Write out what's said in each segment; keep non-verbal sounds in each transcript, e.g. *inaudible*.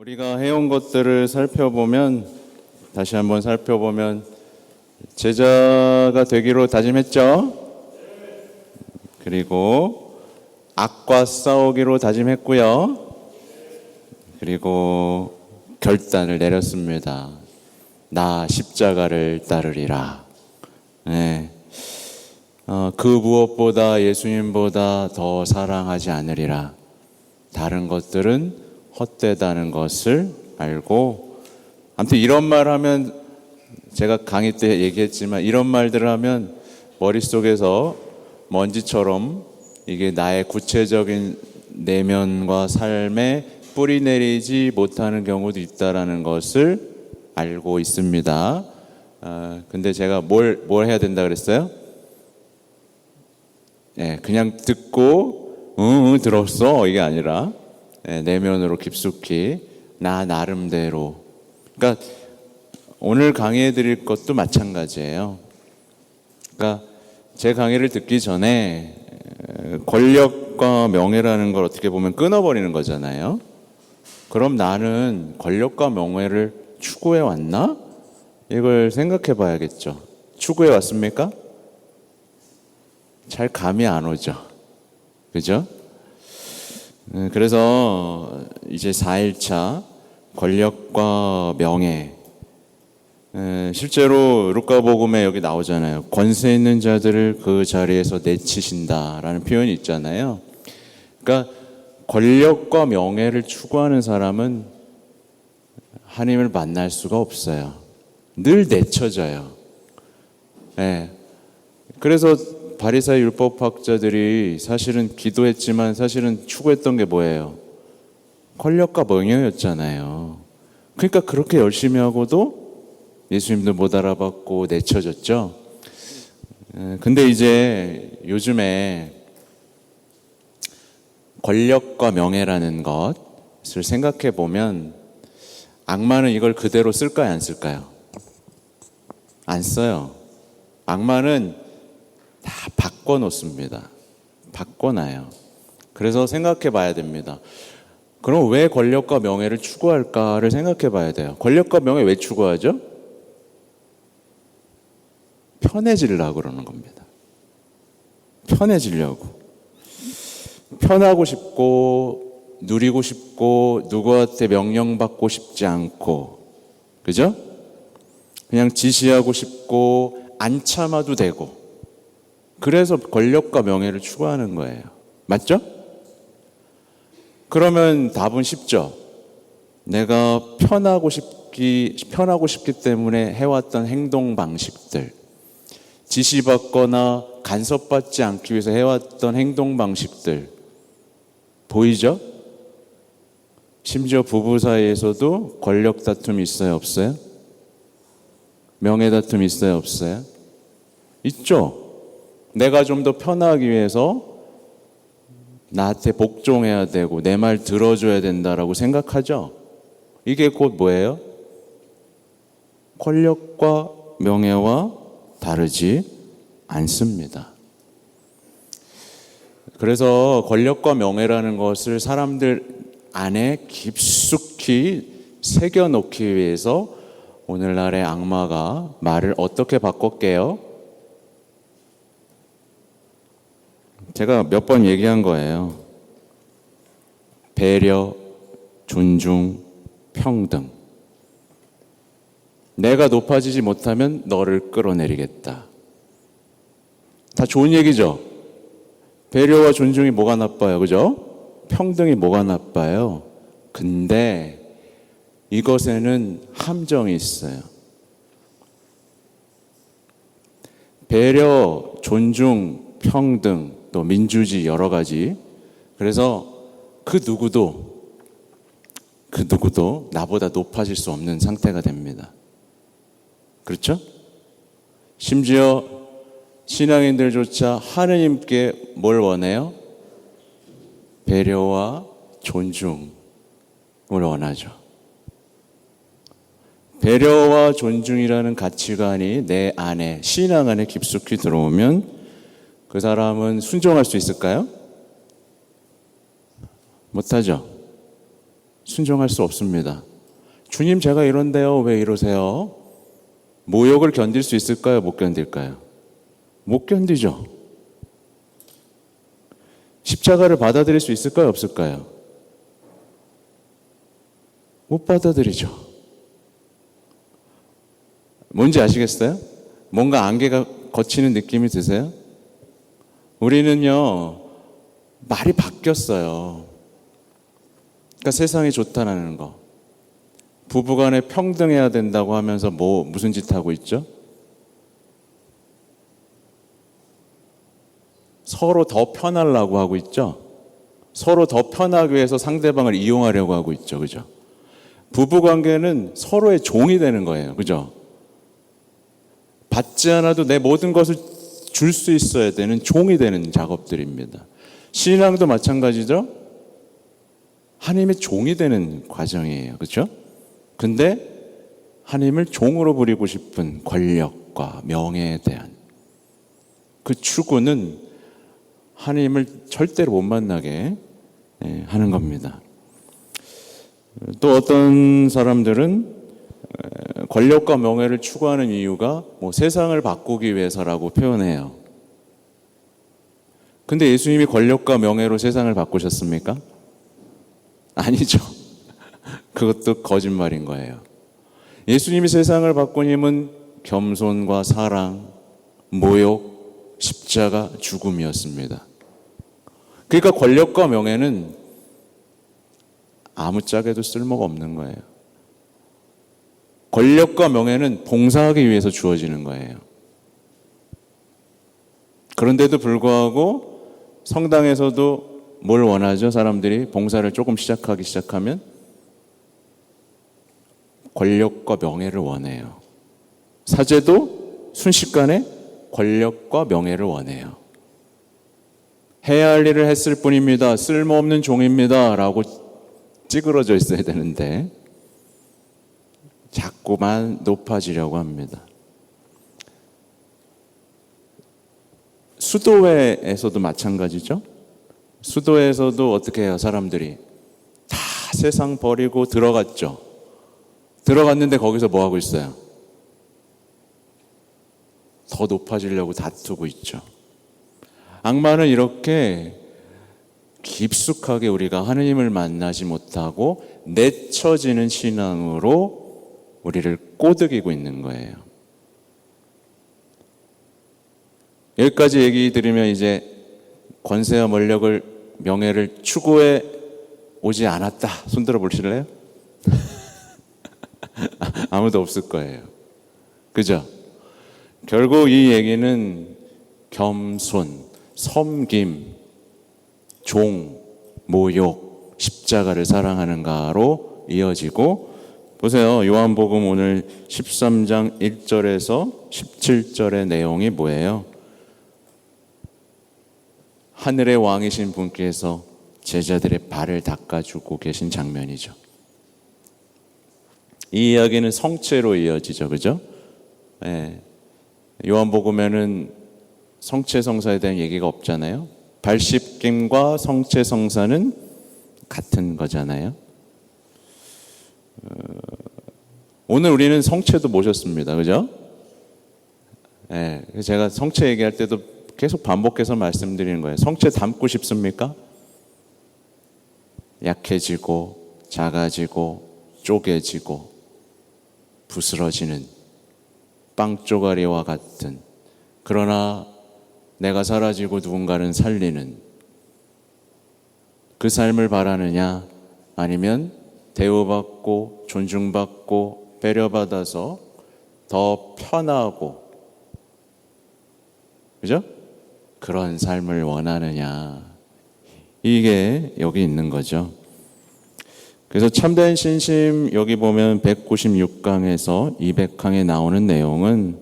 우리가 해온 것들을 살펴보면 다시 한번 살펴보면 제자가 되기로 다짐했죠. 그리고 악과 싸우기로 다짐했고요. 그리고 결단을 내렸습니다. 나 십자가를 따르리라. 네. 어, 그 무엇보다 예수님보다 더 사랑하지 않으리라. 다른 것들은 헛되다는 것을 알고 아무튼 이런 말 하면 제가 강의 때 얘기했지만 이런 말들을 하면 머릿속에서 먼지처럼 이게 나의 구체적인 내면과 삶에 뿌리 내리지 못하는 경우도 있다라는 것을 알고 있습니다. 아, 근데 제가 뭘, 뭘 해야 된다 그랬어요? 예, 그냥 듣고 응, 응 들었어 이게 아니라 예, 내면으로 깊숙이 나 나름대로 그러니까 오늘 강의해 드릴 것도 마찬가지예요. 그러니까 제 강의를 듣기 전에 에, 권력과 명예라는 걸 어떻게 보면 끊어버리는 거잖아요. 그럼 나는 권력과 명예를 추구해 왔나? 이걸 생각해 봐야겠죠. 추구해 왔습니까? 잘 감이 안 오죠. 그죠? 음, 그래서 이제 4일차 권력과 명예. 에, 실제로 루카복음에 여기 나오잖아요. 권세 있는 자들을 그 자리에서 내치신다라는 표현이 있잖아요. 그러니까 권력과 명예를 추구하는 사람은 하나님을 만날 수가 없어요. 늘 내쳐져요. 예. 그래서 바리사 율법학자들이 사실은 기도했지만 사실은 추구했던 게 뭐예요? 권력과 명예였잖아요. 그러니까 그렇게 열심히 하고도 예수님도 못 알아봤고 내쳐졌죠. 에, 근데 이제 요즘에 권력과 명예라는 것을 생각해 보면 악마는 이걸 그대로 쓸까요, 안 쓸까요? 안 써요. 악마는 다 바꿔놓습니다. 바꿔놔요. 그래서 생각해 봐야 됩니다. 그럼 왜 권력과 명예를 추구할까를 생각해 봐야 돼요. 권력과 명예 왜 추구하죠? 편해지려고 그러는 겁니다. 편해지려고. 편하고 싶고, 누리고 싶고, 누구한테 명령받고 싶지 않고, 그죠? 그냥 지시하고 싶고, 안 참아도 되고, 그래서 권력과 명예를 추구하는 거예요. 맞죠? 그러면 답은 쉽죠. 내가 편하고 싶기, 편하고 싶기 때문에 해왔던 행동 방식들, 지시받거나 간섭받지 않기 위해서 해왔던 행동 방식들, 보이죠? 심지어 부부 사이에서도 권력 다툼이 있어요, 없어요? 명예 다툼이 있어요, 없어요? 있죠? 내가 좀 더 편하기 위해서 나한테 복종해야 되고 내 말 들어줘야 된다라고 생각하죠. 이게 곧 뭐예요? 권력과 명예와 다르지 않습니다. 그래서 권력과 명예라는 것을 사람들 안에 깊숙이 새겨놓기 위해서 오늘날의 악마가 말을 어떻게 바꿨게요? 제가 몇 번 얘기한 거예요. 배려, 존중, 평등. 내가 높아지지 못하면 너를 끌어내리겠다. 다 좋은 얘기죠? 배려와 존중이 뭐가 나빠요? 그죠? 평등이 뭐가 나빠요? 근데 이것에는 함정이 있어요. 배려, 존중, 평등, 또 민주주의 여러 가지. 그래서 그 누구도 그 누구도 나보다 높아질 수 없는 상태가 됩니다. 그렇죠? 심지어 신앙인들조차 하느님께 뭘 원해요? 배려와 존중을 원하죠. 배려와 존중이라는 가치관이 내 안에, 신앙 안에 깊숙이 들어오면 그 사람은 순종할 수 있을까요? 못하죠. 순종할 수 없습니다. 주님 제가 이런데요. 왜 이러세요? 모욕을 견딜 수 있을까요? 못 견딜까요? 못 견디죠. 십자가를 받아들일 수 있을까요? 없을까요? 못 받아들이죠. 뭔지 아시겠어요? 뭔가 안개가 거치는 느낌이 드세요? 우리는요, 말이 바뀌었어요. 그러니까 세상이 좋다라는 거. 부부간에 평등해야 된다고 하면서 뭐 무슨 짓 하고 있죠? 서로 더 편하려고 하고 있죠. 서로 더 편하기 위해서 상대방을 이용하려고 하고 있죠. 그죠? 부부 관계는 서로의 종이 되는 거예요. 그죠? 받지 않아도 내 모든 것을 줄 수 있어야 되는 종이 되는 작업들입니다. 신앙도 마찬가지죠. 하나님의 종이 되는 과정이에요. 그렇죠? 근데 하나님을 종으로 부리고 싶은 권력과 명예에 대한 그 추구는 하나님을 절대로 못 만나게 예, 하는 겁니다. 또 어떤 사람들은 에, 권력과 명예를 추구하는 이유가 뭐 세상을 바꾸기 위해서라고 표현해요. 근데 예수님이 권력과 명예로 세상을 바꾸셨습니까? 아니죠. *laughs* 그것도 거짓말인 거예요. 예수님이 세상을 바꾼 힘은 겸손과 사랑, 모욕, 십자가, 죽음이었습니다. 그러니까 권력과 명예는 아무짝에도 쓸모가 없는 거예요. 권력과 명예는 봉사하기 위해서 주어지는 거예요. 그런데도 불구하고 성당에서도 뭘 원하죠? 사람들이 봉사를 조금 시작하기 시작하면 권력과 명예를 원해요. 사제도 순식간에 권력과 명예를 원해요. 해야 할 일을 했을 뿐입니다. 쓸모없는 종입니다. 라고 찌그러져 있어야 되는데 자꾸만 높아지려고 합니다. 수도회에서도 마찬가지죠. 수도에서도 어떻게 해요, 사람들이? 다 세상 버리고 들어갔죠. 들어갔는데 거기서 뭐 하고 있어요? 더 높아지려고 다투고 있죠. 악마는 이렇게 깊숙하게 우리가 하느님을 만나지 못하고 내쳐지는 신앙으로 우리를 꼬드기고 있는 거예요. 여기까지 얘기 들으면 이제 권세와 권력을 명예를 추구해 오지 않았다. 손들어 보실래요? *laughs* 아무도 없을 거예요. 그죠? 결국 이 얘기는 겸손, 섬김, 종, 모욕, 십자가를 사랑하는가로 이어지고 보세요. 요한복음 오늘 13장 1절에서 17절의 내용이 뭐예요? 하늘의 왕이신 분께서 제자들의 발을 닦아주고 계신 장면이죠. 이 이야기는 성체로 이어지죠. 그죠? 예. 요한복음에는 성체 성사에 대한 얘기가 없잖아요. 발십김과 성체 성사는 같은 거잖아요. 어, 오늘 우리는 성체도 모셨습니다. 그죠? 예, 제가 성체 얘기할 때도 계속 반복해서 말씀드리는 거예요. 성체 닮고 싶습니까? 약해지고, 작아지고, 쪼개지고, 부스러지는 빵 쪼가리와 같은 그러나 내가 사라지고 누군가는 살리는 그 삶을 바라느냐 아니면 대우받고 존중받고 배려받아서 더 편하고 그죠? 그런 삶을 원하느냐 이게 여기 있는 거죠. 그래서 참된 신심 여기 보면 196강에서 200강에 나오는 내용은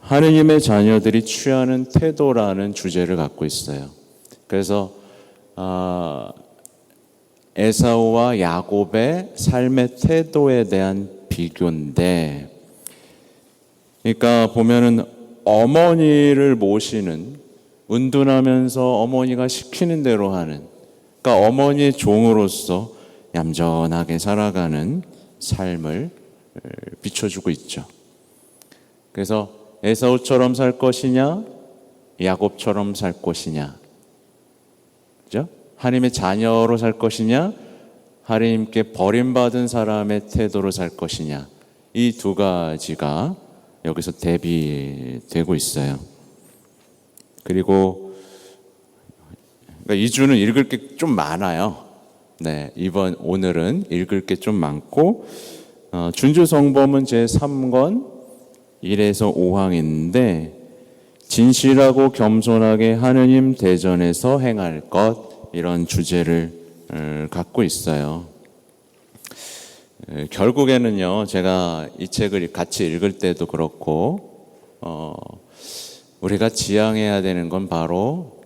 하느님의 자녀들이 취하는 태도라는 주제를 갖고 있어요. 그래서 아, 에사우와 야곱의 삶의 태도에 대한 비교인데, 그러니까 보면은 어머니를 모시는 은둔하면서 어머니가 시키는 대로 하는, 그러니까 어머니의 종으로서 얌전하게 살아가는 삶을 어, 비춰주고 있죠. 그래서 에사우처럼 살 것이냐, 야곱처럼 살 것이냐, 그죠? 하나님의 자녀로 살 것이냐, 하나님께 버림받은 사람의 태도로 살 것이냐, 이 두 가지가 여기서 대비되고 있어요. 그리고 그러니까 이 주는 읽을 게 좀 많아요. 네, 이번 오늘은 읽을 게 좀 많고 어, 준주 성범은 제 3권 1에서 5항인데 진실하고 겸손하게 하느님 대전에서 행할 것 이런 주제를 어, 갖고 있어요. 에, 결국에는요, 제가 이 책을 같이 읽을 때도 그렇고, 어, 우리가 지향해야 되는 건 바로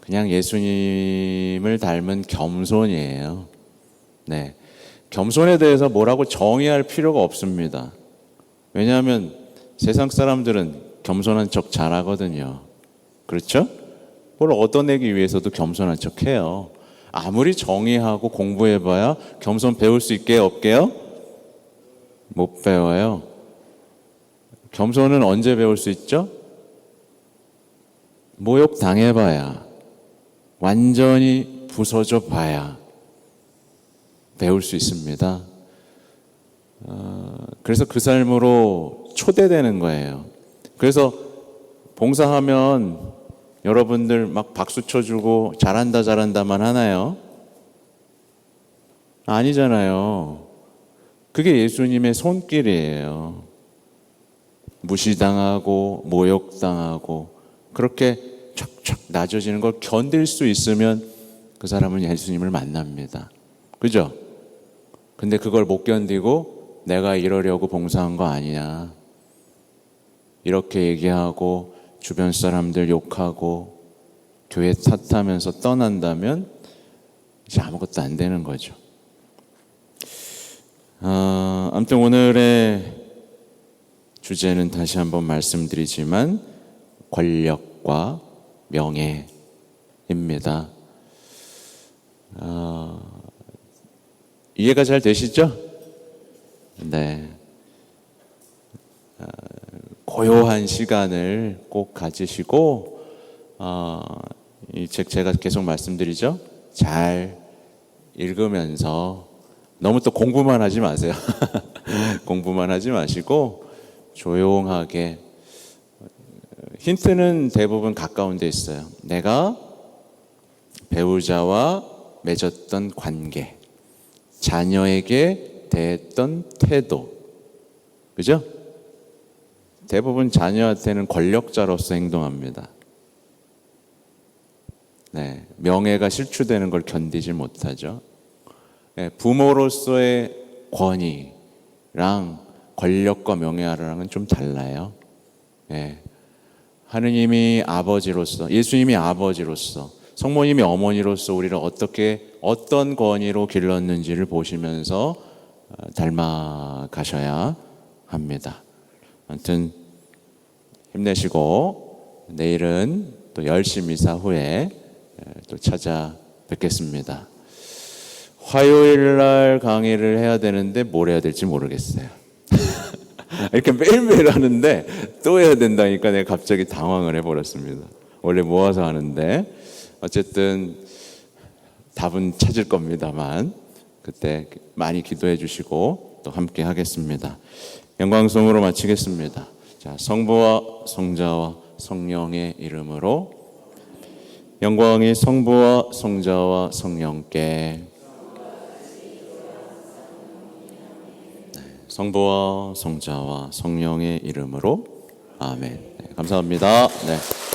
그냥 예수님을 닮은 겸손이에요. 네. 겸손에 대해서 뭐라고 정의할 필요가 없습니다. 왜냐하면 세상 사람들은 겸손한 척 잘하거든요. 그렇죠? 뭘 얻어내기 위해서도 겸손한 척 해요. 아무리 정의하고 공부해봐야 겸손 배울 수 있게 없게요? 못 배워요. 겸손은 언제 배울 수 있죠? 모욕 당해봐야, 완전히 부서져 봐야 배울 수 있습니다. 어, 그래서 그 삶으로 초대되는 거예요. 그래서 봉사하면 여러분들 막 박수 쳐주고 잘한다 잘한다만 하나요? 아니잖아요. 그게 예수님의 손길이에요. 무시당하고 모욕당하고 그렇게 촥촥 낮아지는 걸 견딜 수 있으면 그 사람은 예수님을 만납니다. 그죠? 근데 그걸 못 견디고 내가 이러려고 봉사한 거 아니냐. 이렇게 얘기하고 주변 사람들 욕하고 교회 탓하면서 떠난다면 이제 아무것도 안 되는 거죠. 아, 아무튼 오늘의 주제는 다시 한번 말씀드리지만 권력과 명예입니다. 아, 이해가 잘 되시죠? 네. 아, 고요한 시간을 꼭 가지시고 어, 이책 제가 계속 말씀드리죠. 잘 읽으면서 너무 또 공부만 하지 마세요. *laughs* 공부만 하지 마시고 조용하게 힌트는 대부분 가까운 데 있어요. 내가 배우자와 맺었던 관계, 자녀에게 대했던 태도, 그죠? 대부분 자녀한테는 권력자로서 행동합니다. 네, 명예가 실추되는 걸 견디지 못하죠. 네, 부모로서의 권위랑 권력과 명예랑은 좀 달라요. 네, 하느님이 아버지로서, 예수님이 아버지로서, 성모님이 어머니로서 우리를 어떻게 어떤 권위로 길렀는지를 보시면서 어, 닮아 가셔야 합니다. 아무튼 힘내시고 내일은 또 열심히 사 후에 또 찾아뵙겠습니다. 화요일 날 강의를 해야 되는데 뭘 해야 될지 모르겠어요. *laughs* 이렇게 매일매일 하는데 또 해야 된다니까 내가 갑자기 당황을 해버렸습니다. 원래 모아서 하는데 어쨌든 답은 찾을 겁니다만 그때 많이 기도해 주시고 또 함께 하겠습니다. 영광송으로 마치겠습니다. 자, 성부와 성자와 성령의 이름으로 영광이 성부와 성자와 성령께 네, 성부와 성자와 성령의 이름으로 아멘. 네, 감사합니다. 네.